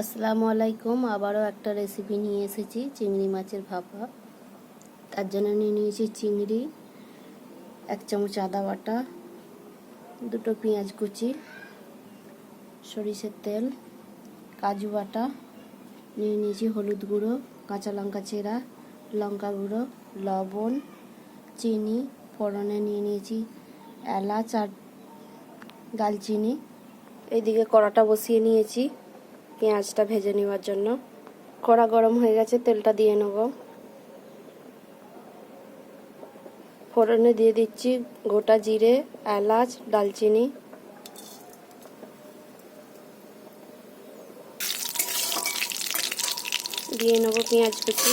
আসসালামু আলাইকুম, আবারও একটা রেসিপি নিয়ে এসেছি, চিংড়ি মাছের ভাপা। তার জন্য নিয়ে নিয়েছি চিংড়ি, এক চামচ আদা বাটা, দুটো পেঁয়াজ কুচি, সরিষের তেল, কাজু বাটা, নিয়ে নিয়েছি হলুদ গুঁড়ো, কাঁচা লঙ্কা চেরা, লঙ্কা গুঁড়ো, লবণ, চিনি, ফোড়নে নিয়ে নিয়েছি এলাচ আর দালচিনি। এইদিকে কড়াটা বসিয়ে নিয়েছি। পেঁয়াজটা ভেজে নেওয়ার জন্য। কড়া গরম হয়ে গেছে, তেলটা দিয়ে নেব। ফোড়নে দিয়ে দিচ্ছি গোটা জিরে, এলাচ, ডালচিনি। দিয়ে নেব পেঁয়াজ কুচি।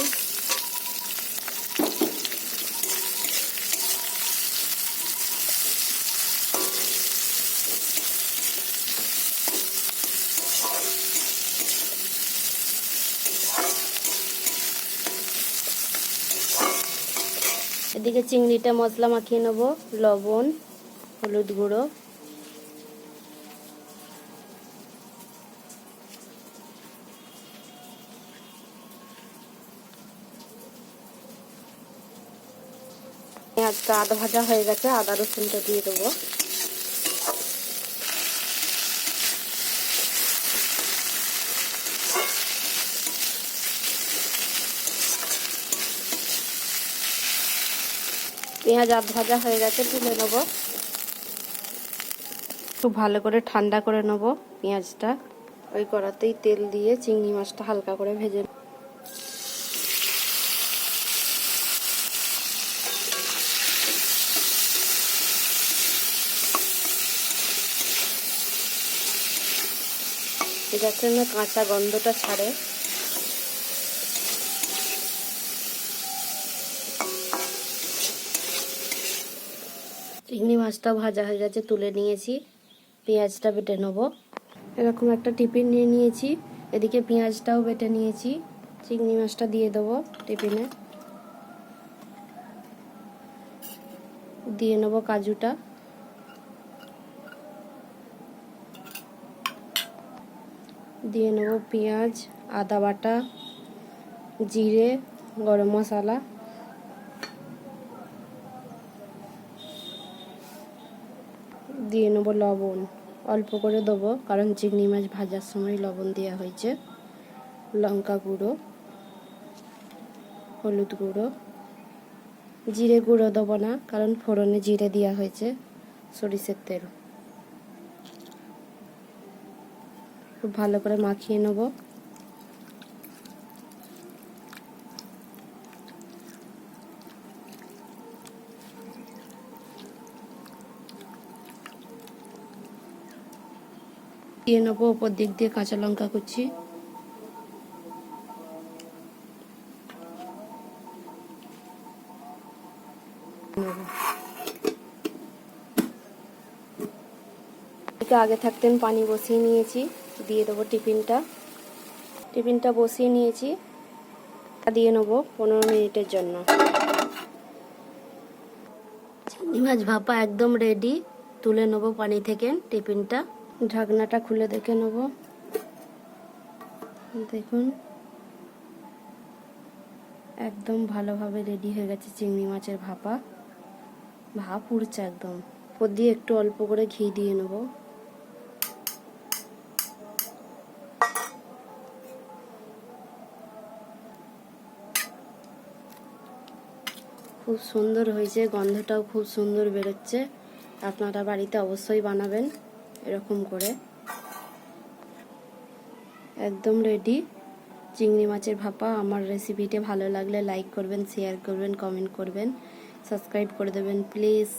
এদিকে চিংড়িটা মশলা মাখিয়ে নেব, লবণ, হলুদ গুঁড়ো। আদা ভাজা হয়ে গেছে, আদা রসুনটা দিয়ে দেবো। পেঁয়াজ আধ ভাজা হয়ে গেছে, তুলে নেব। একটু ভালো করে ঠান্ডা করে নেব পেঁয়াজটা। ওই কড়াতেই তেল দিয়ে চিংড়ি মাছটা হালকা করে ভেজে যাতে না কাঁচা গন্ধটা ছাড়ে। চিংড়ি মাছটা ভাজা হয়ে গেছে, তুলে নিয়েছি। পেঁয়াজটা বেটে নেব। এরকম একটা টিফিন নিয়ে নিয়েছি। এদিকে পেঁয়াজটাও বেটে নিয়েছি। চিংড়ি মাছটা দিয়ে দেবো টিফিনে। দিয়ে নেব কাজুটা। দিয়ে নেব পেঁয়াজ, আদা বাটা, জিরে, গরম মশলা। দিয়ে নেব লবণ। অল্প করে দেবো, কারণ চিংড়ি মাছ ভাজার সময় লবণ দেওয়া হয়েছে। লঙ্কা গুঁড়ো, হলুদ গুঁড়ো। জিরে গুঁড়ো দেবো না, কারণ ফোড়নে জিরে দেওয়া হয়েছে, সরিষের তেল। খুব ভালো করে মাখিয়ে নেব। দিয়ে নেব, ওপর দিক দিয়ে কাঁচা লঙ্কা কুচি। আগে থাকতেন, পানি বসিয়ে নিয়েছি। দিয়ে দেবো টিফিনটা। টিফিনটা বসিয়ে নিয়েছি। দিয়ে নেব পনেরো মিনিটের জন্য। চিংড়ি মাছ ভাপা একদম রেডি তুলে নেব পানি থেকে টিফিনটা। ঢাকনাটা খুলে দেখে নেব। দেখুন। একদম ভালোভাবে রেডি হয়ে গেছে চিংড়ি মাছের ভাপা। ভাপ উড়ছে একদম। ওপর দিয়ে একটু অল্প করে ঘি দিয়ে নেব। খুব সুন্দর হয়েছে, গন্ধটাও খুব সুন্দর বেরোচ্ছে। আপনারা বাড়িতে অবশ্যই বানাবেন। এরকম করে। একদম রেডি চিংড়ি মাছের ভাপা, আমার রেসিপিটা ভালো লাগলে লাইক করবেন শেয়ার করবেন কমেন্ট করবেন সাবস্ক্রাইব করে দেবেন প্লিজ